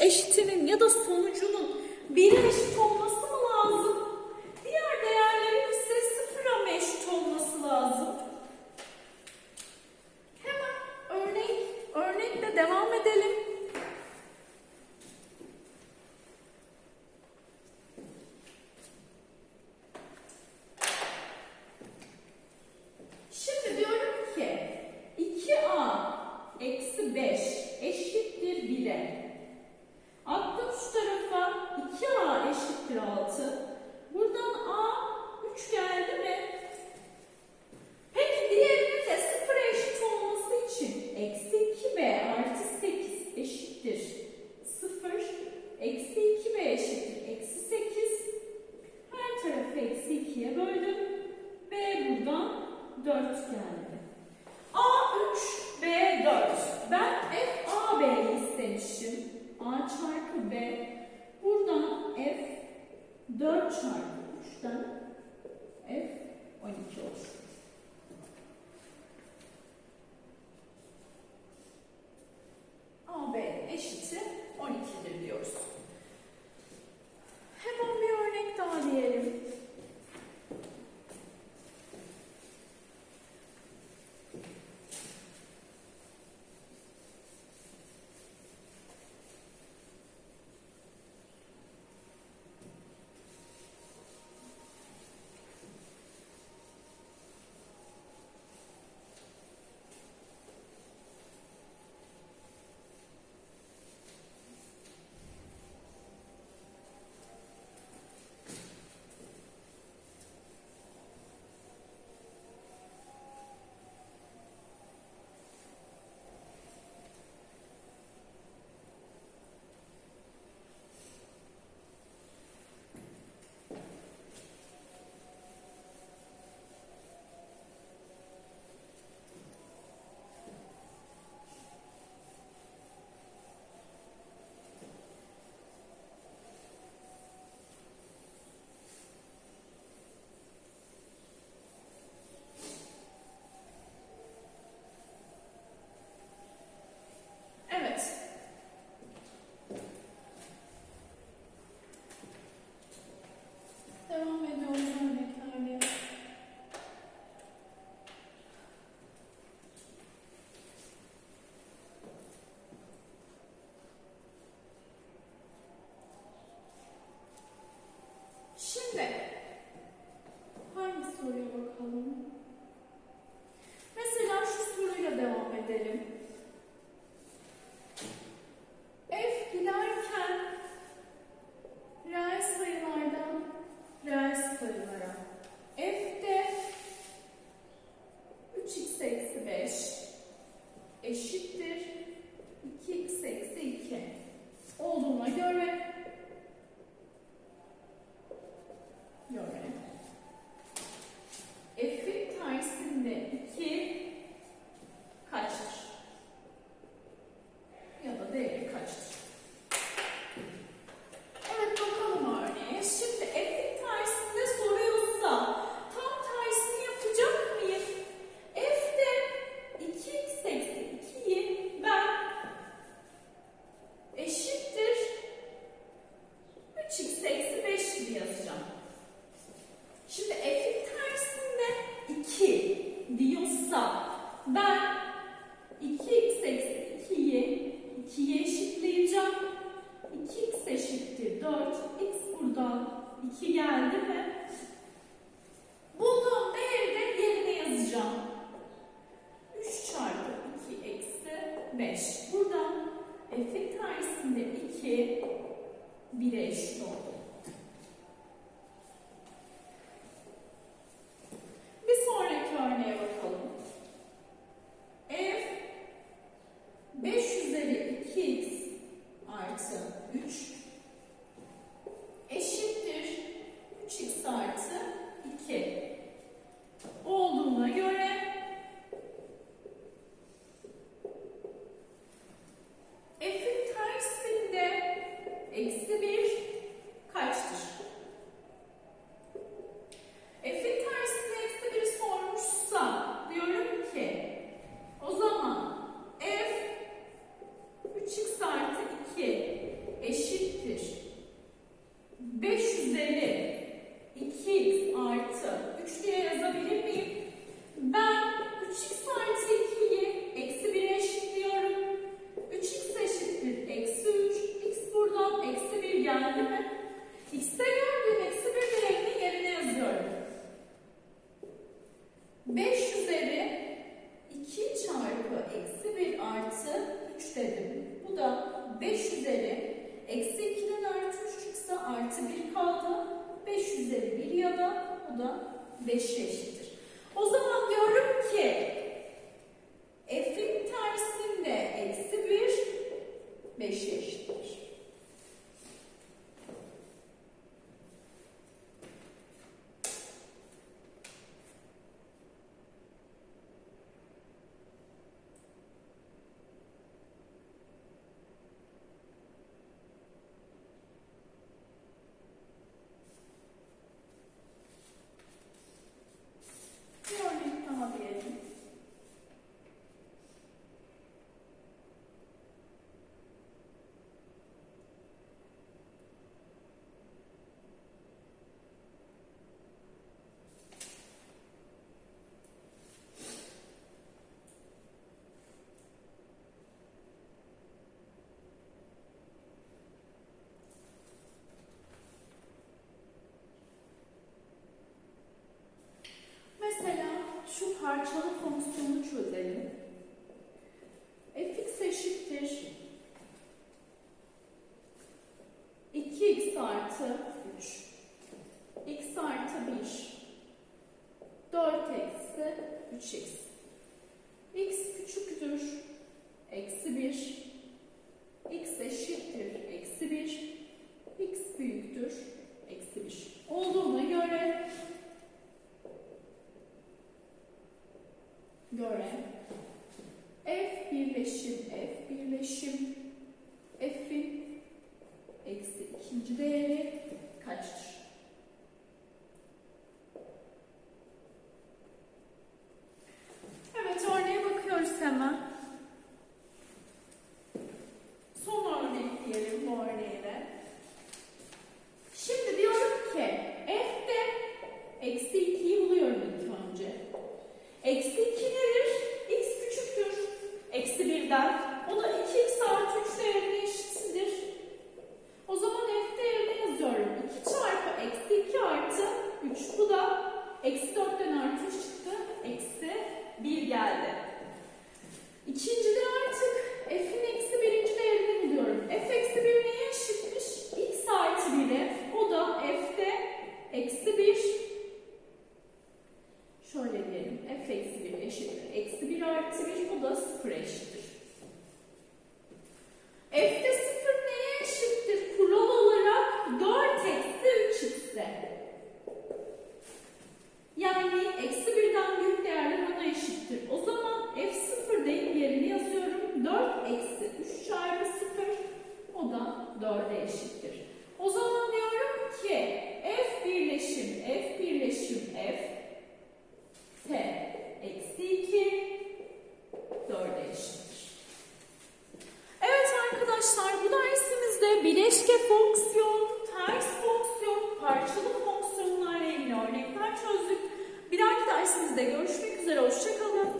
eşitinin ya da sonucunun birleşimi kere 6. Buradan A 3 geldi mi? Peki diğerinin de 0'a eşit olması için eksi 2B artı 8 eşittir. 0 eksi 2B eşittir. Eksi 8 her tarafı eksi 2'ye böldüm. B buradan 4 geldi. A 3 B 4. Ben F A B'yi istemişim. A çarpı B 4 çarpı 3'ten 2 geldi ve artı 1 kaldı. 5 üzeri 1 ya da bu da 5'e eşittir. O zaman diyorum ki f'in tersinde eksi 1 5'e eşittir. Eksi 4'ten artı 3 çıktı. Eksi 1 geldi. İkinci de artık f'in eksi birinci değerini buluyorum. f eksi 1 neye eşitmiş? x artı 1'e. O da f'de eksi 1 Şöyle diyelim. f eksi 1 eşittir. Eksi 1 artı 1 bu da 0 eşittir. 10'dan 4'e eşittir. O zaman diyorum ki F birleşim F birleşim F T eksi 2 4'e eşittir. Evet arkadaşlar bu dersimizde bileşke fonksiyon, ters fonksiyon, parçalı fonksiyonlarla ilgili örnekler çözdük. Bir dahaki dersimizde görüşmek üzere. Hoşçakalın.